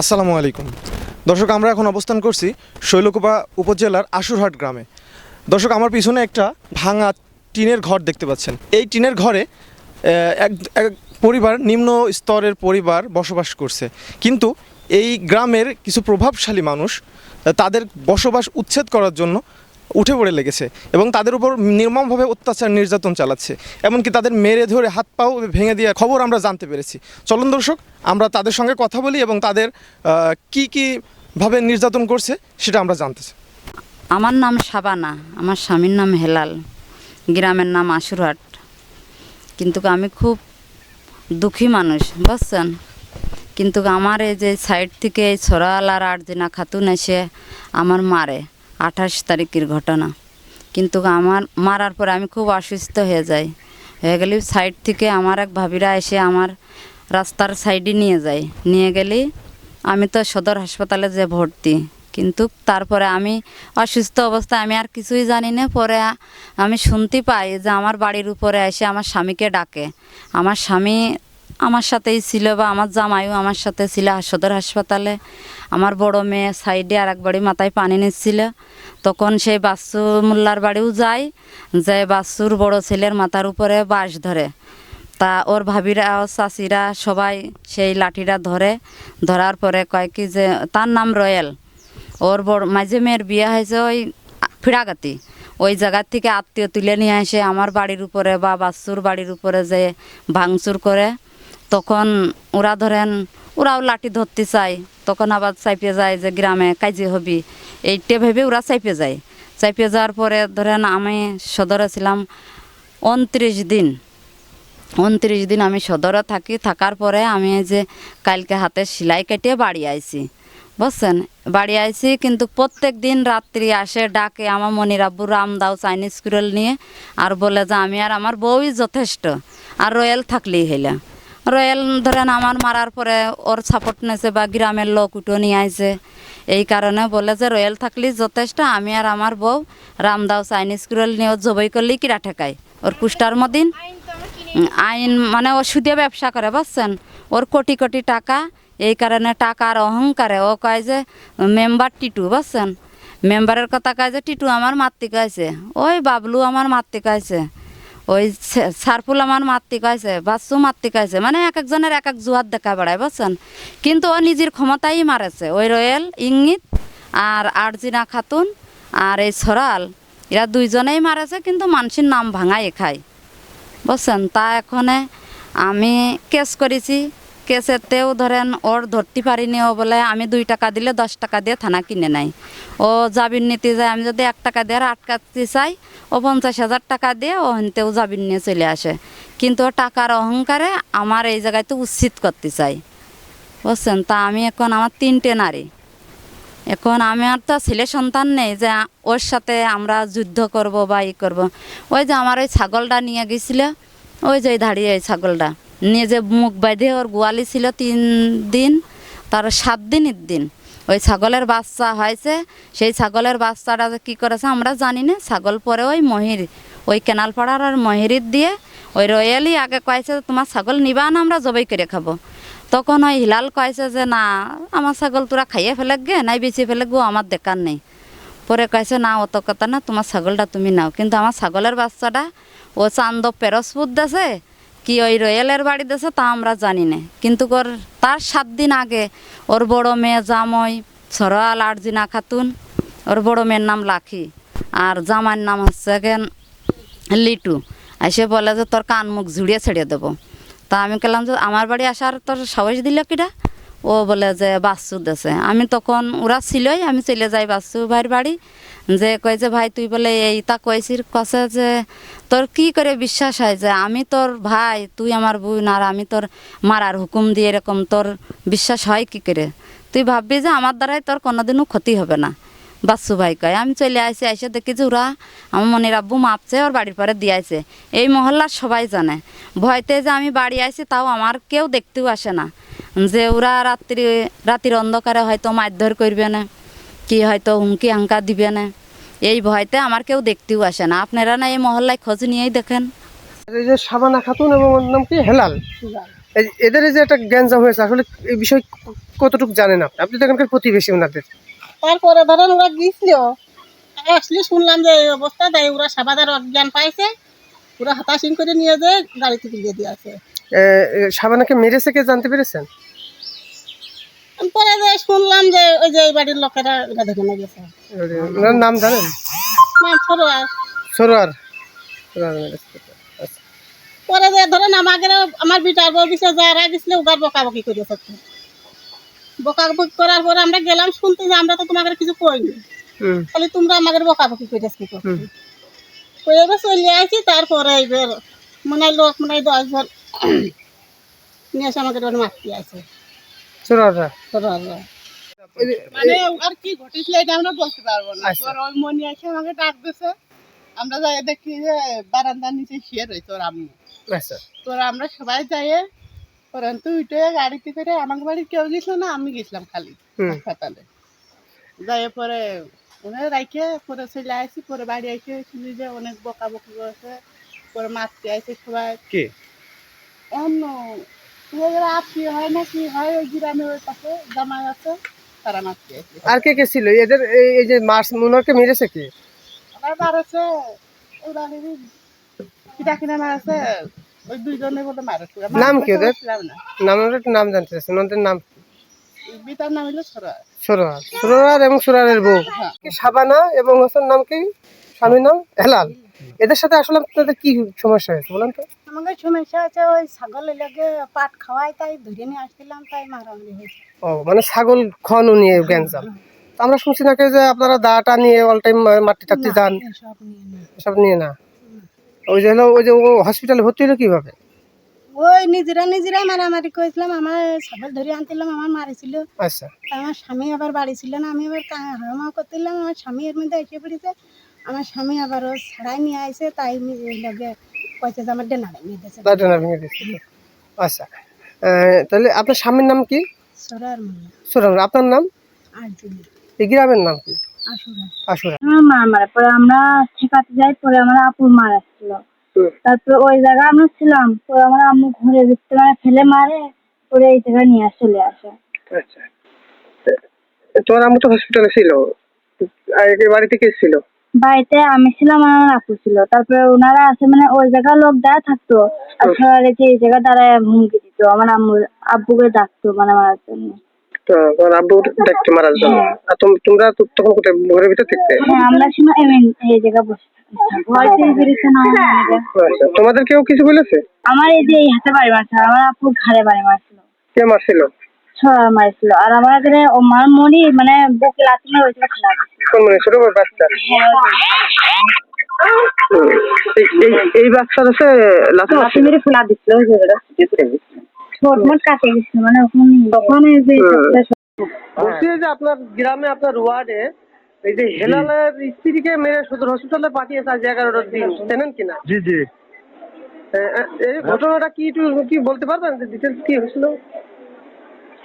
আসসালামু আলাইকুম। দর্শক, আমরা এখন অবস্থান করছি শৈলকুপা উপজেলার আশুরহাট গ্রামে। দর্শক, আমার পিছনে একটা ভাঙা টিনের ঘর দেখতে পাচ্ছেন। এই টিনের ঘরে এক এক পরিবার, নিম্ন স্তরের পরিবার বসবাস করছে। কিন্তু এই গ্রামের কিছু প্রভাবশালী মানুষ, তাদের বসবাস উচ্ছেদ করার জন্য উঠে পড়ে লেগেছে এবং তাদের উপর নির্মমভাবে অত্যাচার নির্যাতন চালাচ্ছে। এমনকি তাদের মেরে ধরে হাত পাও ভেঙে দেওয়ার খবর আমরা জানতে পেরেছি। চলুন দর্শক, আমরা তাদের সঙ্গে কথা বলি এবং তাদের কি কি ভাবে নির্যাতন করছে সেটা আমরা জানতে চাই। আমার নাম সাবানা, আমার স্বামীর নাম হেলাল, গ্রামের নাম আশুরহাট। কিন্তু আমি খুব দুঃখী মানুষ, বুঝছেন? কিন্তু আমার এই যে সাইড থেকে এই ছড়াল আর আর্জিনা খাতুন এসে আমার মারে। আঠাশ তারিখের ঘটনা। কিন্তু আমার মারার পরে আমি খুব অসুস্থ হয়ে যাই। হয়ে গেলে সাইড থেকে আমার এক ভাবিরা এসে আমার রাস্তার সাইডে নিয়ে যায়। নিয়ে গেলে আমি তো সদর হাসপাতালে যে ভর্তি। কিন্তু তারপরে আমি অসুস্থ অবস্থায় আমি আর কিছুই জানি না। পরে আমি শুনতে পাই যে আমার বাড়ির উপরে এসে আমার স্বামীকে ডাকে। আমার স্বামী আমার সাথেই ছিল বা আমার জামাইও আমার সাথে ছিল সদর হাসপাতালে। আমার বড় মেয়ে সাইডে আর বাড়ি মাথায় পানি নিচ্ছিল। তখন সেই বাচ্চু মোল্লার বাড়িও যায় যে বাসুর বড় ছেলের মাথার উপরে বাঁশ ধরে। তা ওর ভাবিরা, ও চাষিরা সবাই সেই লাঠিটা ধরে, ধরার পরে কয় কি যে, তার নাম রয়েল। ওর বড়, মাঝে মেয়ের বিয়ে হয়েছে ওই ফিরাগাতি। ওই জায়গার থেকে আত্মীয় তুলে নিয়ে এসে আমার বাড়ির উপরে বা বাসুর বাড়ির উপরে যে ভাঙচুর করে তখন ওরা ধরেন, ওরাও লাঠি ধরতে চায়, তখন আবার চাইপে যায় যে গ্রামে কাজে হবি। এইটা ভেবে ওরা চাইপে যায়। চাইপে যাওয়ার পরে ধরেন আমি সদরে ছিলাম উনত্রিশ দিন। উনত্রিশ দিন আমি সদরে থাকি, থাকার পরে আমি যে কালকে হাতে সেলাই কেটে বাড়ি আইছি। বুঝছেন? বাড়ি আইছি কিন্তু প্রত্যেক দিন রাত্রি আসে, ডাকে আমার মনির আব্বু রাম দাও চাইনিজ কুরেল নিয়ে, আর বলে যে আমি আর আমার বউই যথেষ্ট, আর রয়্যাল থাকলেই হইলে। রয়্যাল ধরেন আমার মারার পরে ওর সাপোর্ট নেছে বা গ্রামের লোক উঠো নিয়ে আইছে। এই কারণে বলে যে রয়্যাল থাকলেই যথেষ্ট, আমি আর আমার বউ রামদাও চাইনিজ কুরেল নিয়ে ওর জবই করলেই কিরা ঠেকায়। ওর পুষ্টার মদিন আইন মানে ও সুদে ব্যবসা করে, বুঝছেন? ওর কোটি কোটি টাকা, এই কারণে টাকার অহংকারে। ও কয় যে, মেম্বার টিটু বুঝছেন? মেম্বারের কথা কয় যে, টিটু আমার মাতৃ কয়েছে ওই বাবলু আমার মাতৃ কয়েছে ওই সারফুল আমার মাতৃ কয়েছে বাচ্চু মাতৃ কয়েছে মানে এক একজনের এক এক জুয়ার দেখা বেড়ায়, বুঝছেন? কিন্তু ও নিজের ক্ষমতাই মারেছে। ওই রয়েল, ইঙ্গিত আর আরজিনা খাতুন আর এই সরাল, এরা দুইজনেই মারেছে, কিন্তু মানুষের নাম ভাঙাই খায় বুঝছেন? তা এখানে আমি কেস করেছি। কেসেতেও ধরেন ওর ধরতে পারিনি ও বলে আমি দুই টাকা দিলে দশ টাকা দিয়ে থানা কিনে নেয়। ও জামিন নিতে যায়, আমি যদি এক টাকা দিয়ে আর আটকাতে চাই, ও পঞ্চাশ হাজার টাকা দিয়ে ও হেনতেও জামিন নিয়ে চলে আসে। কিন্তু ও টাকার অহংকারে আমার এই জায়গায় তো উচিত করতে চাই বুঝছেন? তা আমি এখন আমার তিনটে নারী। এখন আমি আর তো ছেলে সন্তান নেই যে ওর সাথে আমরা যুদ্ধ করব বা ই করব। ওই যে আমার ওই ছাগলটা নিয়ে গেছিল, ওই যে দাঁড়িয়ে ওই ছাগলটা। যে মুখ বাইধে ওর গোয়ালি ছিল তিন দিন, তার সাত দিনের দিন। ওই ছাগলের বাচ্চা হয়েছে, সেই ছাগলের বাচ্চাটা কী করেছে আমরা জানি না। ছাগল পরে ওই মহির, ওই কেনাল পাড়ার আর মহিরির দিয়ে ওই রয়ালি আগে কয়েছে তোমার ছাগল নিবা না, আমরা জবাই করে খাব। তখন ওই হিলাল কয়েছে যে, না, আমার ছাগল তোরা খাইয়ে ফেলে গে নাই বেঁচে ফেলে গো আমার দেখার নেই। পরে কয়েছে, না, অত কথা না, তোমার ছাগলটা তুমি নাও। কিন্তু আমার ছাগলের বাচ্চাটা, ও চান্দ পেরসপুর দেশে কি ওই রয়েলের বাড়ি দেশে তা আমরা জানি না। কিন্তু ওর তার সাত দিন আগে ওর বড় মেয়ে জামই সরোয়াল আরজিনা খাতুন, ওর বড় মেয়ের নাম লাখি আর জামাইয়ের নাম হচ্ছে লিটু। এসে বলে যে তোর কান মুখ ঝুড়িয়ে ছেড়ে দেবো। তা আমি বললাম যে আমার বাড়ি আসার তোর সাহস দিল কিটা ও বলে যে বাচ্চু দেশে আমি তখন, ওরা ছিলই, আমি চলে যাই বাচ্চু ভাইয়ের বাড়ি। যে কয় যে, ভাই, তুই বলে এই তা কইছির কছে যে, তোর কি করে বিশ্বাস হয় যে, আমি তোর ভাই, তুই আমার বোন, আর আমি তোর মারার হুকুম দিয়ে এরকম তোর বিশ্বাস হয় কি করে? তুই ভাববি যে, আমার দ্বারাই তোর কোনোদিনও ক্ষতি হবে না। বাচ্চু ভাই কয়, আমি চলে আসি এসে দেখি যে ওরা আমার মনির আব্বু মাপছে, ওর বাড়ির পরে দিয়েছে এই মহল্লার সবাই জানে। ভয়তে যে আমি বাড়ি আসি তাও আমার কেউ দেখতেও আসে না। যে ওরা রাত্রি, রাতির অন্ধকারে হয়তো মারধর করবে না, কি হয়তো হুমকি হাঙ্কা দিবে না। এই ভয়তে আমার কেউ দেখতেও আসে না। আপনারা না এই মহল্লায় খোঁজ নিয়েই দেখেন। এই যে সাবানা খাতুন এবং ওর নাম কি? হেলাল। এদের যে একটা গ্যাঞ্জাম হয়েছে আসলে এই বিষয়ে কতটুকু জানেন আপনি? আপনি তো এখানকার প্রতিবেশী ওনাদের। তারপরে ধরেন ওরা গিয়েছিল। আসলে শুনলাম যে এই অবস্থা তাই ওরা সাবাদার অজ্ঞান পাইছে। ওরা হতাশিন করে নিয়ে যেয়ে গাড়ি থেকে দিয়ে দিয়ে আছে সাবানাকে মেরেছে কে জানতে পেরেছেন? পরে যে শুনলাম যে ওই যে এই বাড়ির লোকেরা এটা ধরে গেছে। ওনার নাম জানেন? না সরোয়ার। সরোয়ার। পরে যে ধরেন আমাকে আমার বিটার বউ বিষয়ে যারা গেছিল ওগার বকাবকি করেছে একটু। বকাবকি করার পরে আমরা গেলাম শুনতে যে আমরা তো তোমাকে কিছু কইনি খালি তোমরা আমাদের বকাবকি করেছ কি হুম। তো এবার চলে আসি তারপরে এবার মনে হয় লোক মনে হয় দশ জন নিয়ে এসে ওখানে মারতে আছে মানে আর কি ঘটেছিল এটা আমরা বলতে পারব না। আচ্ছা। ওই মনি এসে আমাকে ডাক দিছে। আমরা যাই দেখি যে বারান্দার নিচে শুয়ে রয়েছে ওর আম্মু। আচ্ছা। তোর আমরা সবাই যাই পরন্তু উঠে গাড়িতে করে আমার বাড়ি কেউ গেছিল না আমি গেছিলাম খালি। হাসপাতালে। যাই পরে ওনে রাইখে পরে চলে আসি পরে বাড়ি এসে শুনি যে অনেক বকা বকি করেছে পরে মারতে আসে সবাই। কে? অন্য ওরা হয় না কি হয় ওই গ্রামে ওই পাশে জামাই আছে তারা মারতে আর কে কে ছিল? এদের এই- যে মার্চ ওনাকে মেরেছে কে? আবার মারেছে ওরা কিটা কিনা মারেছে ওই দুইজনে বলে মারেছে নাম কি ওদের? নাম নাম জানতে চাচ্ছেন ওনাদের নাম হলো এবং বউ। হ্যাঁ। সাবানা এবং হোসেন নাম কি? স্বামীর নাম হেলাল। এদের সাথে আসলে আপনাদের কি সমস্যা হয়েছে বলেন তো? আমাকে সমস্যা আছে ওই ছাগল লাগে পাট খাওয়াই তাই ধরে নিয়ে আসছিলাম তাই মারামারি হয়েছে ও মানে ছাগল খাওয়ানো নিয়ে গ্যাঞ্জাম তো আমরা শুনছি নাকি যে আপনারা দাটা নিয়ে অল টাইম মাটি টাটি যান। সব নিয়ে না। ওই যে হলো ওই যে ও হসপিটালে ভর্তি হলো কীভাবে? ওই নিজেরা নিজেরাই মারামারি করেছিলাম আমার ছাগল ধরে আনছিলাম আমার মারিছিল। আচ্ছা। আমার স্বামী আবার বাড়ি ছিল না আমি আবার হামা করছিলাম আমার স্বামী এর মধ্যে এসে পড়েছে। আমার স্বামী আবার ও ছাড়াই নিয়ে আসে তাই লগে কয়েছে যে আমার ডেনারে নিয়ে দিয়েছে। দাঁড়টা ভেঙে দিচ্ছে আচ্ছা। তাহলে আপনার স্বামীর নাম কি? সরার আপনার নাম? এই গ্রামের নাম কি? মা মারা পরে আমরা ঠেকাতে যাই পরে আমার আপুর মারা ছিল। তারপরে ওই জায়গায় আমরা ছিলাম পরে আমার আম্মু ঘুরে ভিতরে মানে ফেলে মারে পরে এই জায়গায় নিয়ে চলে আসে। আচ্ছা। তোমার আম্মু তো হসপিটালে ছিল। বাড়িতে কে ছিল? বাড়িতে আমি ছিলাম আর আমার আপু ছিল। তারপরে ওনারা আছে মানে ওই জায়গায় লোক দাঁড়া থাকতো। আর যে এই জায়গায় দাঁড়ায় হুমকি দিত। আমার আম্মু আব্বুকে ডাকতো মানে মারার জন্য। তোমার আব্বু দেখতে মারা জন্য? আর তোমরা তখন কোথায় ঘরের ভিতর থাকতে? আমরা ছিলাম এই জায়গায় বসে থাকতাম। ভয় পেয়ে বেরিয়েছে না আমাদের। তোমাদের কেউ কিছু বলেছে? আমার এই যে হাতে বাড়ি মারছে আমার আপুর ঘাড়ে বাড়ি মারছিল। কে মারছিল? ছড়া মারছিল। আর আমার এখানে ও মনি মানে বুকে লাথি মেরে ওইটা খোলা দিছিল। কোন মানে ছোট বাচ্চা? হ্যাঁ। এই- বাচ্চার হচ্ছে লাথি লাথি মেরে খোলা দিছিল ওই জায়গাটা। ছোট মোট কাটে গেছিল মানে ওখানে ওখানে যে বলছি যে আপনার গ্রামে আপনার ওয়ার্ডে এই যে হেলালের স্ত্রীকে মেরে সদর হসপিটালে পাঠিয়েছে আজ এগারোটার দিন জানেন কিনা? জি জি। এই ঘটনাটা কি একটু কি বলতে পারবেন? যে ডিটেলস কি হয়েছিল?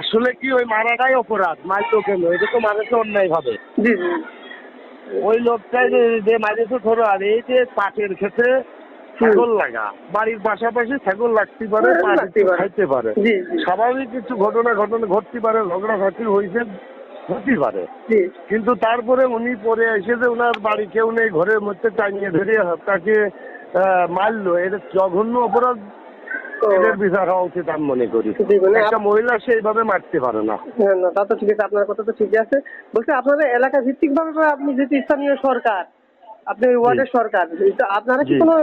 আসলে কি ওই মারাটাই অপরাধ? মারতো কেন এটা তো মারেছে অন্যায় ভাবে ওই লোকটাই যে মারেছে ধরো আর এই যে পাটের ক্ষেত্রে ছাগল লাগা বাড়ির পাশাপাশি ছাগল লাগতে পারে। খাইতে পারে। স্বাভাবিক কিছু ঘটনা ঘটনা ঘটতে পারে ঝগড়া ঘাটি হয়েছে হতে পারে। কিন্তু তারপরে উনি পরে এসে যে ওনার বাড়ি কেউ নেই ঘরের মধ্যে টাঙিয়ে ধরে তাকে মারলো। এটা জঘন্য অপরাধ এদের বিচার হওয়া উচিত আমি মনে করি। মানে একটা মহিলা সেইভাবে মারতে পারে না। হ্যাঁ, না তা তো ঠিক আছে আপনার কথা তো ঠিকই আছে। বলছি এলাকা ভিত্তিক ভাবে আপনি যেহেতু স্থানীয় সরকার আপনি ওয়ার্ডের সরকার আপনারা কি। কোনো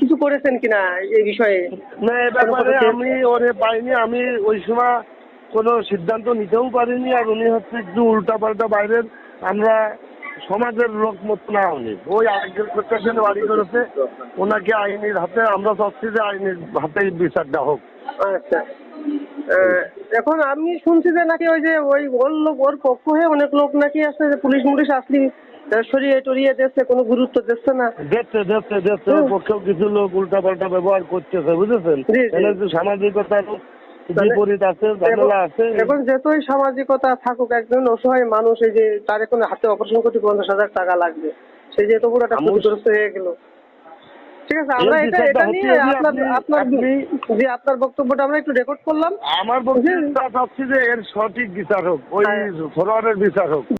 কিছু করেছেন কিনা এই বিষয়ে? না এ ব্যাপারে আমি ওরে পাইনি আমি ওই সময় কোনো সিদ্ধান্ত নিতেও পারিনি আর উনি হচ্ছে একটু উল্টা পাল্টা বাইরের আমরা সমাজের লোক মতো না উনি ওই আইনের প্রত্যাশনে বাড়ি করেছে। ওনাকে আইনের হাতে আমরা চাচ্ছি যে আইনের হাতে বিচারটা হোক। আচ্ছা। এখন আমি শুনছি যে নাকি ওই যে ওই ওর লোক ওর পক্ষ হয়ে অনেক লোক নাকি আছে যে পুলিশ মুলিশ আসলি সরিয়ে টরিয়ে দিচ্ছে কোনো গুরুত্ব দিচ্ছে না। দেখতে দেখতে ওর পক্ষেও কিছু লোক উল্টা পাল্টা ব্যবহার করতেছে বুঝেছেন? সামাজিকতার বিপরীত আছে ঝামেলা আছে। এখন যতই সামাজিকতা থাকুক একজন অসহায় মানুষ এই যে তার এখন হাতে অপারেশন করতে পঞ্চাশ হাজার টাকা লাগবে সেই যে তো পুরোটা ক্ষতিগ্রস্ত হয়ে গেল। ঠিক আছে আমরা এটা এটা হচ্ছে নিয়ে যে আপনার আপনার যে আপনার বক্তব্যটা আমরা একটু রেকর্ড করলাম। আমার বক্তব্য চাচ্ছি যে এর সঠিক বিচার হোক ওই হ্যাঁ। ফরওয়ার্ডের বিচার হোক।